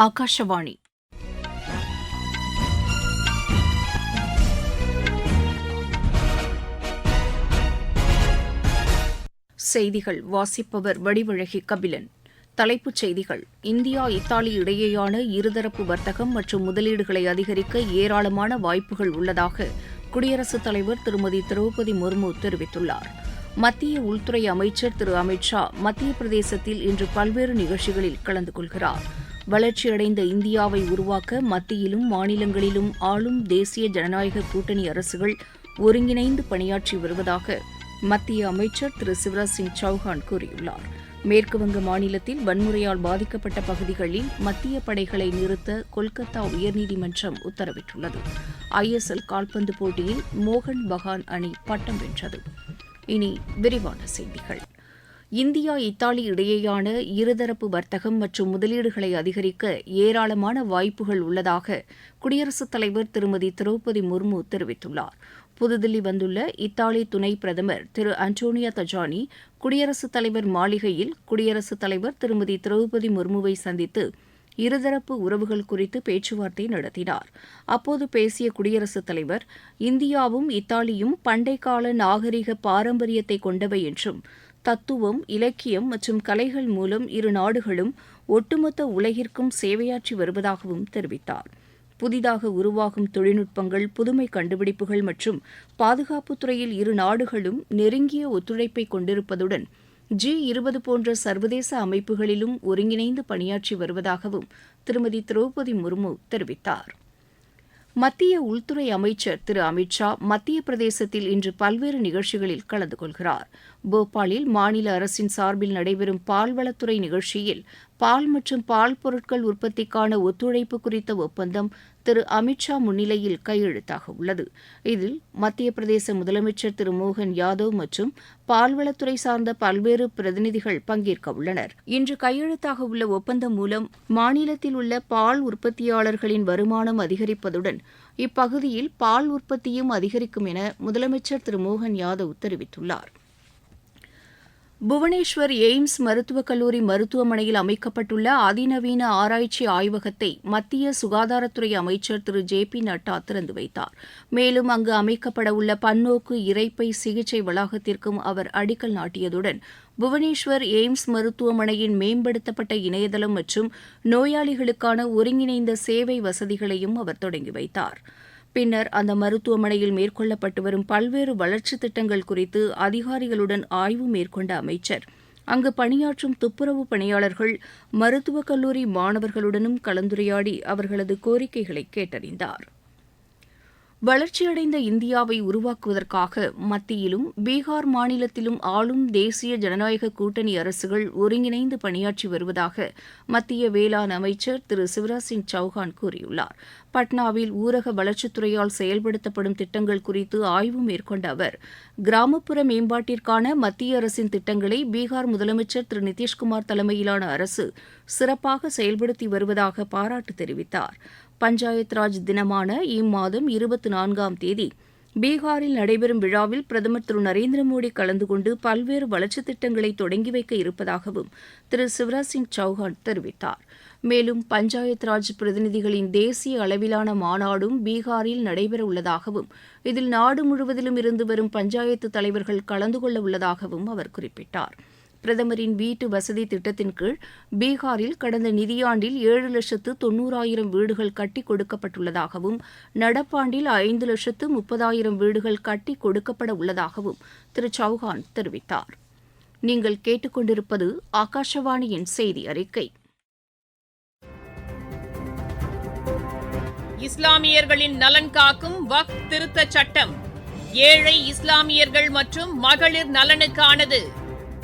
ஆகாஷவாணி செய்திகள். வாசிப்பவர் வடிவழகி கபிலன். தலைப்புச் செய்திகள். இந்தியா இத்தாலி இடையேயான இருதரப்பு வர்த்தகம் மற்றும் முதலீடுகளை அதிகரிக்க ஏராளமான வாய்ப்புகள் உள்ளதாக குடியரசுத் தலைவர் திருமதி திரௌபதி முர்மு தெரிவித்துள்ளார். மத்திய உள்துறை அமைச்சர் திரு அமித் ஷா மத்திய பிரதேசத்தில் இன்று பல்வேறு நிகழ்ச்சிகளில் கலந்து கொள்கிறார். வளர்ச்சியடைந்த இந்தியாவை உருவாக்க மத்தியிலும் மாநிலங்களிலும் ஆளும் தேசிய ஜனநாயக கூட்டணி அரசுகள் ஒருங்கிணைந்து பணியாற்றி வருவதாக மத்திய அமைச்சர் திரு சிவராஜ் சிங் சௌஹான் கூறியுள்ளார். மேற்குவங்க மாநிலத்தில் வன்முறையால் பாதிக்கப்பட்ட பகுதிகளில் மத்திய படைகளை நிறுத்த கொல்கத்தா உயர்நீதிமன்றம் உத்தரவிட்டுள்ளது. ஐஎஸ்எல் கால்பந்து போட்டியில் மோகன் பகான் அணி பட்டம் வென்றது. இனி விரிவான செய்திகள். இந்தியா இத்தாலி இடையேயான இருதரப்பு வர்த்தகம் மற்றும் முதலீடுகளை அதிகரிக்க ஏராளமான வாய்ப்புகள் உள்ளதாக குடியரசுத் தலைவர் திருமதி திரௌபதி முர்மு தெரிவித்துள்ளார். புதுதில்லி வந்துள்ள இத்தாலி துணை பிரதமர் திரு அன்டோனியா தஜானி குடியரசுத் தலைவர் மாளிகையில் குடியரசுத் தலைவர் திருமதி திரௌபதி முர்முவை சந்தித்து இருதரப்பு உறவுகள் குறித்து பேச்சுவார்த்தை நடத்தினார். அப்போது பேசிய குடியரசுத் தலைவர் இந்தியாவும் இத்தாலியும் பண்டைக்கால நாகரிக பாரம்பரியத்தை கொண்டவை என்றும் தத்துவம் இலக்கியம் மற்றும் கலைகள் மூலம் இரு நாடுகளும் ஒட்டுமொத்த உலகிற்கும் சேவையாற்றி வருவதாகவும் தெரிவித்தார். புதிதாக உருவாகும் தொழில்நுட்பங்கள் புதுமை கண்டுபிடிப்புகள் மற்றும் பாதுகாப்புத் துறையில் இரு நாடுகளும் நெருங்கிய ஒத்துழைப்பை கொண்டிருப்பதுடன் ஜி இருபது போன்ற சர்வதேச அமைப்புகளிலும் ஒருங்கிணைந்து பணியாற்றி வருவதாகவும் திருமதி திரௌபதி முர்மு தெரிவித்தார். மத்திய உள்துறை அமைச்சர் திரு அமித் ஷா மத்திய பிரதேசத்தில் இன்று பல்வேறு நிகழ்ச்சிகளில் கலந்து கொள்கிறார். போபாலில் மாநில அரசின் சார்பில் நடைபெறும் பால்வளத்துறை நிகழ்ச்சியில் பால் மற்றும் பால் பொருட்கள் உற்பத்திக்கான ஒத்துழைப்பு குறித்த ஒப்பந்தம் திரு அமித்ஷா முன்னிலையில் கையெழுத்தாக உள்ளது. இதில் மத்திய பிரதேச முதலமைச்சர் திரு மோகன் யாதவ் மற்றும் பால்வளத்துறை சார்ந்த பல்வேறு பிரதிநிதிகள் பங்கேற்க உள்ளனர். இன்று கையெழுத்தாக உள்ள ஒப்பந்தம் மூலம் மாநிலத்தில் உள்ள பால் உற்பத்தியாளர்களின் வருமானம் அதிகரிப்பதுடன் இப்பகுதியில் பால் உற்பத்தியும் அதிகரிக்கும் என முதலமைச்சர் திரு மோகன் யாதவ் தெரிவித்துள்ளார். புவனேஸ்வர் எய்ம்ஸ் மருத்துவக் கல்லூரி மருத்துவமனையில் அமைக்கப்பட்டுள்ள அதிநவீன ஆராய்ச்சி ஆய்வகத்தை மத்திய சுகாதாரத்துறை அமைச்சர் திரு. ஜே. பி. நட்டா திறந்து வைத்தார். மேலும் அங்கு அமைக்கப்பட உள்ள பன்னோக்கு இறைப்பை சிகிச்சை வளாகத்திற்கும் அவர் அடிக்கல் நாட்டியதுடன் புவனேஸ்வர் எய்ம்ஸ் மருத்துவமனையின் மேம்படுத்தப்பட்ட இணையதளம் மற்றும் நோயாளிகளுக்கான ஒருங்கிணைந்த சேவை வசதிகளையும் அவர் தொடங்கி வைத்தார். பின்னர் அந்த மருத்துவமனையில் மேற்கொள்ளப்பட்டு வரும் பல்வேறு வளர்ச்சித் திட்டங்கள் குறித்து அதிகாரிகளுடன் ஆய்வு மேற்கொண்ட அமைச்சர். அங்கு பணியாற்றும் துப்புரவு பணியாளர்கள் மருத்துவக் கல்லூரி மாணவர்களுடனும் கலந்துரையாடி அவர்களது கோரிக்கைகளை கேட்டறிந்தார். வளர்ச்சியடைந்த இந்தியாவை உருவாக்குவதற்காக மத்தியிலும் பீகார் மாநிலத்திலும் ஆளும் தேசிய ஜனநாயக கூட்டணி அரசுகள் ஒருங்கிணைந்து பணியாற்றி வருவதாக மத்திய வேளாண் அமைச்சர் திரு சிவராஜ் சிங் சௌஹான் கூறியுள்ளார். பட்னாவில் ஊரக வளர்ச்சித்துறையால் செயல்படுத்தப்படும் திட்டங்கள் குறித்து ஆய்வு மேற்கொண்ட அவர் கிராமப்புற மேம்பாட்டிற்கான மத்திய அரசின் திட்டங்களை பீகார் முதலமைச்சர் திரு நிதிஷ்குமார் தலைமையிலான அரசு சிறப்பாக செயல்படுத்தி வருவதாக பாராட்டு தெரிவித்தார். பஞ்சாயத் ராஜ் தினமான இம்மாதம் இருபத்தி நான்காம் தேதி பீகாரில் நடைபெறும் விழாவில் பிரதமர் திரு நரேந்திர மோடி கலந்து கொண்டு பல்வேறு வளர்ச்சித் திட்டங்களை தொடங்கி வைக்க இருப்பதாகவும் திரு சிவராஜ் சிங் சௌஹான் தெரிவித்தார். மேலும் பஞ்சாயத் ராஜ் பிரதிநிதிகளின் தேசிய அளவிலான மாநாடும் பீகாரில் நடைபெற உள்ளதாகவும் இதில் நாடு முழுவதிலும் இருந்து வரும் பஞ்சாயத்து தலைவர்கள் கலந்து கொள்ள உள்ளதாகவும் அவர் குறிப்பிட்டார். பிரதமரின் வீட்டு வசதி திட்டத்தின் கீழ் பீகாரில் கடந்த நிதியாண்டில் ஏழு லட்சத்து தொன்னூறாயிரம் வீடுகள் கட்டி கொடுக்கப்பட்டுள்ளதாகவும் நடப்பாண்டில் ஐந்து லட்சத்து முப்பதாயிரம் வீடுகள் கட்டி கொடுக்கப்பட உள்ளதாகவும் திரு. சௌஹான் தெரிவித்தார். நீங்கள் கேட்டுக்கொண்டிருப்பது ஆகாஷவாணியின் செய்தி அறிக்கை. இஸ்லாமியர்களின் நலன் காக்கும் வக் திருத்தச் சட்டம். ஏழை இஸ்லாமியர்கள் மற்றும் மகளிர் நலனுக்கானது.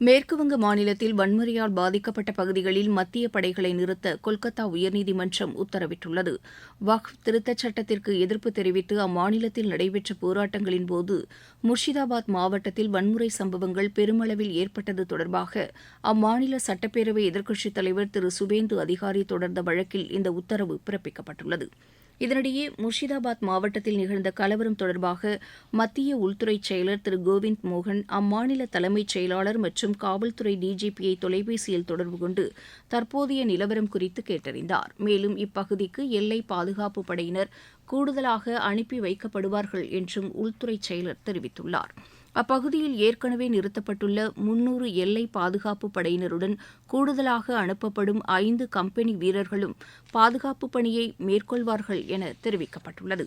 மேற்குவங்க மாநிலத்தில் வன்முறையால் பாதிக்கப்பட்ட பகுதிகளில் மத்திய படைகளை நிறுத்த கொல்கத்தா உயர்நீதிமன்றம் உத்தரவிட்டுள்ளது. வக்ஃப் திருத்தச் சட்டத்திற்கு எதிர்ப்பு தெரிவித்து அம்மாநிலத்தில் நடைபெற்ற போராட்டங்களின் போது முர்ஷிதாபாத் மாவட்டத்தில் வன்முறை சம்பவங்கள் பெருமளவில் ஏற்பட்டது தொடர்பாக அம்மாநில சட்டப்பேரவை எதிர்க்கட்சித் தலைவர் திரு சுவேந்து அதிகாரி தொடர்ந்த வழக்கில் இந்த உத்தரவு பிறப்பிக்கப்பட்டுள்ளது. இதனிடையே முர்ஷிதாபாத் மாவட்டத்தில் நிகழ்ந்த கலவரம் தொடர்பாக மத்திய உள்துறை செயலர் திரு கோவிந்த் மோகன் அம்மாநில தலைமைச் செயலாளர் மற்றும் காவல்துறை டிஜிபியை தொலைபேசியில் தொடர்பு கொண்டு தற்போதைய நிலவரம் குறித்து கேட்டறிந்தார். மேலும் இப்பகுதிக்கு எல்லை பாதுகாப்பு படையினர் கூடுதலாக அனுப்பி வைக்கப்படுவார்கள் என்றும் உள்துறை செயலர் தெரிவித்துள்ளார். அப்பகுதியில் ஏற்கனவே நிறுத்தப்பட்டுள்ள முன்னூறு எல்லை பாதுகாப்பு படையினருடன் கூடுதலாக அனுப்பப்படும் ஐந்து கம்பெனி வீரர்களும் பாதுகாப்பு பணியை மேற்கொள்வார்கள் என தெரிவிக்கப்பட்டுள்ளது.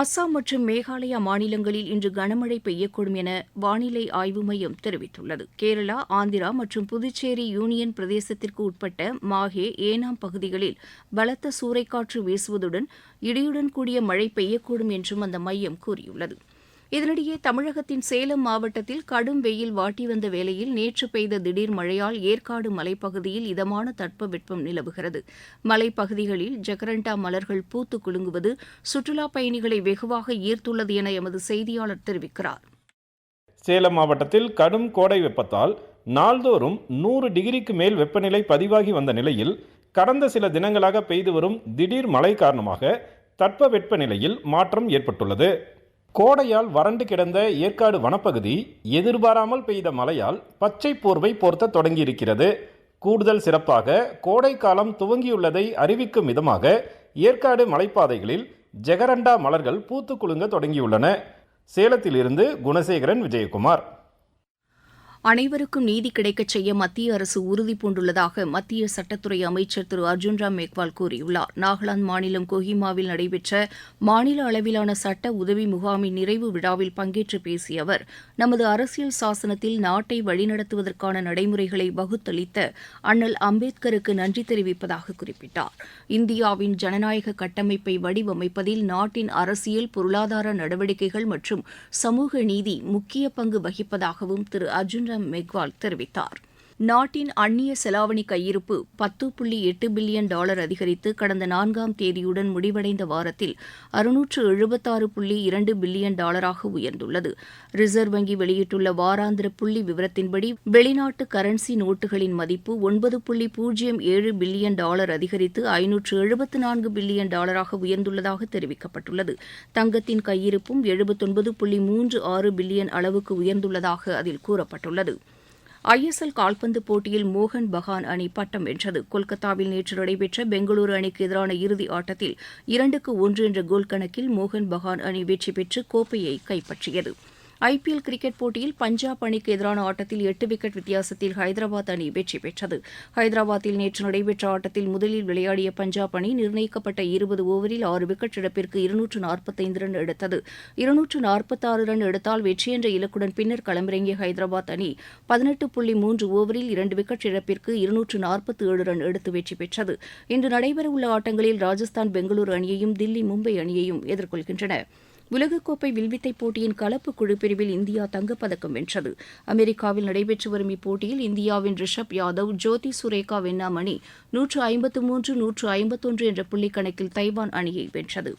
அஸ்ஸாம் மற்றும் மேகாலயா மாநிலங்களில் இன்று கனமழை பெய்யக்கூடும் என வானிலை ஆய்வு மையம் தெரிவித்துள்ளது. கேரளா ஆந்திரா மற்றும் புதுச்சேரி யூனியன் பிரதேசத்திற்கு உட்பட்ட மாஹே ஏனாம் பகுதிகளில் பலத்த சூறைக்காற்று வீசுவதுடன் இடியுடன் கூடிய மழை பெய்யக்கூடும் என்றும் அந்த மையம் கூறியுள்ளது. இதனிடையே தமிழகத்தின் சேலம் மாவட்டத்தில் கடும் வெயில் வாட்டி வந்த வேளையில் நேற்று பெய்த திடீர் மழையால் ஏற்காடு மலைப்பகுதியில் இதமான தட்பவெப்பம் நிலவுகிறது. மலைப்பகுதிகளில் ஜக்கரண்டா மலர்கள் பூத்து குலுங்குவது சுற்றுலாப் பயணிகளை வெகுவாக ஈர்த்துள்ளது என எமது செய்தியாளர் தெரிவிக்கிறார். சேலம் மாவட்டத்தில் கடும் கோடை வெப்பத்தால் நாள்தோறும் நூறு டிகிரிக்கு மேல் வெப்பநிலை பதிவாகி வந்த நிலையில் கடந்த சில தினங்களாக பெய்து வரும் திடீர் மழை காரணமாக தட்பவெப்ப நிலையில் மாற்றம் ஏற்பட்டுள்ளது. கோடையால் வறண்டு கிடந்த ஏற்காடு வனப்பகுதி எதிர்பாராமல் பெய்த மழையால் பச்சை போர்வை போர்த்த தொடங்கியிருக்கிறது. கூடுதல் சிறப்பாக கோடை காலம் துவங்கியுள்ளதை அறிவிக்கும் விதமாக ஏற்காடு மலைப்பாதைகளில் ஜெகரண்டா மலர்கள் பூத்து குலுங்க தொடங்கியுள்ளன. சேலத்திலிருந்து குணசேகரன் விஜயகுமார். அனைவருக்கும் நீதி கிடைக்கச் செய்ய மத்திய அரசு உறுதிபூண்டுள்ளதாக மத்திய சட்டத்துறை அமைச்சர் திரு அர்ஜுன் ராம் மேக்வால் கூறியுள்ளார். நாகாலாந்து மாநிலம் கோஹிமாவில் நடைபெற்ற மாநில அளவிலான சட்ட உதவி முகாமின் நிறைவு விழாவில் பங்கேற்று பேசிய அவர் நமது அரசியல் சாசனத்தில் நாட்டை வழிநடத்துவதற்கான நடைமுறைகளை வகுத்தளித்த அண்ணல் அம்பேத்கருக்கு நன்றி தெரிவிப்பதாக குறிப்பிட்டார். இந்தியாவின் ஜனநாயக கட்டமைப்பை வடிவமைப்பதில் நாட்டின் அரசியல் பொருளாதார நடவடிக்கைகள் மற்றும் சமூக நீதி முக்கிய பங்கு வகிப்பதாகவும் திரு அர்ஜுன் ராம் மெக்வால் தெரிவித்தார். நாட்டின் அந்நிய செலாவணி கையிருப்பு பத்து புள்ளி எட்டு பில்லியன் டாலர் அதிகரித்து கடந்த நான்காம் தேதியுடன் முடிவடைந்த வாரத்தில் அறுநூற்று எழுபத்தாறு புள்ளி இரண்டு பில்லியன் டாலராக உயர்ந்துள்ளது. ரிசர்வ் வங்கி வெளியிட்டுள்ள வாராந்திர புள்ளி விவரத்தின்படி வெளிநாட்டு கரன்சி நோட்டுகளின் மதிப்பு ஒன்பது புள்ளி பூஜ்ஜியம் ஏழு பில்லியன் டாலர் அதிகரித்து ஐநூற்று எழுபத்து நான்கு பில்லியன் டாலராக உயர்ந்துள்ளதாக தெரிவிக்கப்பட்டுள்ளது. தங்கத்தின் கையிருப்பும் எழுபத்தொன்பது புள்ளி மூன்று ஆறு பில்லியன் அளவுக்கு உயர்ந்துள்ளதாக அதில் கூறப்பட்டுள்ளது. ஐஎஸ்எல் கால்பந்து போட்டியில் மோகன் பகான் அணி பட்டம் வென்றது. கொல்கத்தாவில் நேற்று நடைபெற்ற பெங்களூரு அணிக்கு எதிரான இறுதி ஆட்டத்தில் இரண்டுக்கு ஒன்று என்ற கோல் கணக்கில் மோகன் பகான் அணி வெற்றி பெற்று கோப்பையை கைப்பற்றியது. ஐபிஎல் கிரிக்கெட் போட்டியில் பஞ்சாப் அணிக்கு எதிரான ஆட்டத்தில் எட்டு விக்கெட் வித்தியாசத்தில் ஹைதராபாத் அணி வெற்றி பெற்றது. ஹைதராபாத்தில் நேற்று நடைபெற்ற ஆட்டத்தில் முதலில் விளையாடிய பஞ்சாப் அணி நிர்ணயிக்கப்பட்ட இருபது ஓவரில் ஆறு விக்கெட் இழப்பிற்கு இருநூற்று நாற்பத்தைந்து ரன் எடுத்தது. இருநூற்று நாற்பத்தாறு ரன் எடுத்தால் வெற்றி என்ற இலக்குடன் பின்னர் களமிறங்கிய ஹைதராபாத் அணி பதினெட்டு புள்ளி மூன்று ஓவரில் இரண்டு விக்கெட் இழப்பிற்கு இருநூற்று நாற்பத்தி ஏழு ரன் எடுத்து வெற்றி பெற்றது. இன்று நடைபெறவுள்ள ஆட்டங்களில் ராஜஸ்தான் பெங்களூரு அணியையும் தில்லி மும்பை அணியையும் எதிர்கொள்கின்றன. உலகக்கோப்பை வில்வித்தை போட்டியின் கலப்பு குழு பிரிவில் இந்தியா தங்கப்பதக்கம் வென்றது. அமெரிக்காவில் நடைபெற்று வரும் இப்போட்டியில் இந்தியாவின் ரிஷப் யாதவ் ஜோதி சுரேகா வென்னாமணி நூற்று ஐம்பத்து மூன்று நூற்று ஐம்பத்தொன்று என்ற புள்ளிக்கணக்கில் தைவான் அணியை வென்றது.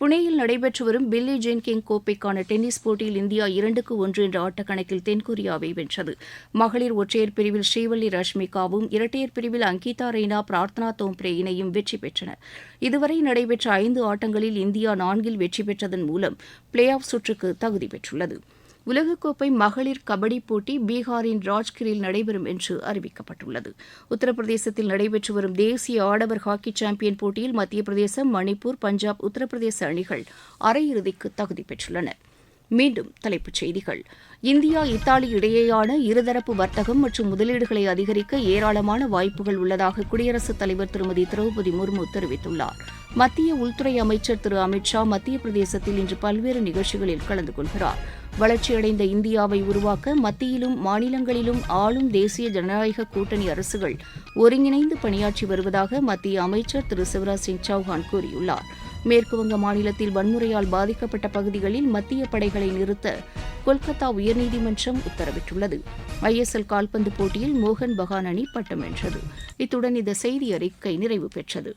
புனேயில் நடைபெற்று வரும் பில்லி ஜெயின் கிங் கோப்பைக்கான டென்னிஸ் போட்டியில் இந்தியா இரண்டுக்கு ஒன்று என்ற ஆட்டக்கணக்கில் தென்கொரியாவை வென்றது. மகளிர் ஒற்றையர் பிரிவில் ஸ்ரீவல்லி ரஷ்மிகாவும் இரட்டையர் பிரிவில் அங்கிதா ரெய்னா பிரார்த்தனா தோம்ப்ரே இணையும் வெற்றி பெற்றனர் இதுவரை நடைபெற்ற ஐந்து ஆட்டங்களில் இந்தியா நான்கில் வெற்றி பெற்றதன் மூலம் பிளே ஆஃப் சுற்றுக்கு தகுதி பெற்றுள்ளது. உலகக்கோப்பை மகளிர் கபடி போட்டி பீகாரின் ராஜ்கிரில் நடைபெறும் என்று அறிவிக்கப்பட்டுள்ளது. உத்தரப்பிரதேசத்தில் நடைபெற்று வரும் தேசிய ஆடவர் ஹாக்கி சாம்பியன் போட்டியில் மத்திய பிரதேசம் மணிப்பூர் பஞ்சாப் உத்தரப்பிரதேச அணிகள் அரையிறுதிக்கு தகுதி பெற்றுள்ளன. மீண்டும் தலைப்புச் செய்திகள். இந்தியா இத்தாலி இடையேயான இருதரப்பு வர்த்தகம் மற்றும் முதலீடுகளை அதிகரிக்க ஏராளமான வாய்ப்புகள் உள்ளதாக குடியரசுத் தலைவர் திருமதி திரௌபதி முர்மு தெரிவித்துள்ளார். மத்திய உள்துறை அமைச்சர் திரு அமித்ஷா மத்திய பிரதேசத்தில் இன்று பல்வேறு நிகழ்ச்சிகளில் கலந்து கொள்கிறார். வளர்ச்சியடைந்த இந்தியாவை உருவாக்க மத்தியிலும் மாநிலங்களிலும் ஆளும் தேசிய ஜனநாயக கூட்டணி அரசுகள் ஒருங்கிணைந்து பணியாற்றி வருவதாக மத்திய அமைச்சர் திரு சிவராஜ் சிங் சௌஹான் கூறியுள்ளார். மேற்குவங்க மாநிலத்தில் வன்முறையால் பாதிக்கப்பட்ட பகுதிகளில் மத்திய படைகளை நிறுத்த கொல்கத்தா உயர்நீதிமன்றம் உத்தரவிட்டுள்ளது. ஐஎஸ்எல் கால்பந்து போட்டியில் மோகன் பகான் அணி பட்டம் வென்றது. இத்துடன் இந்த செய்தி அறிக்கை நிறைவு பெற்றது.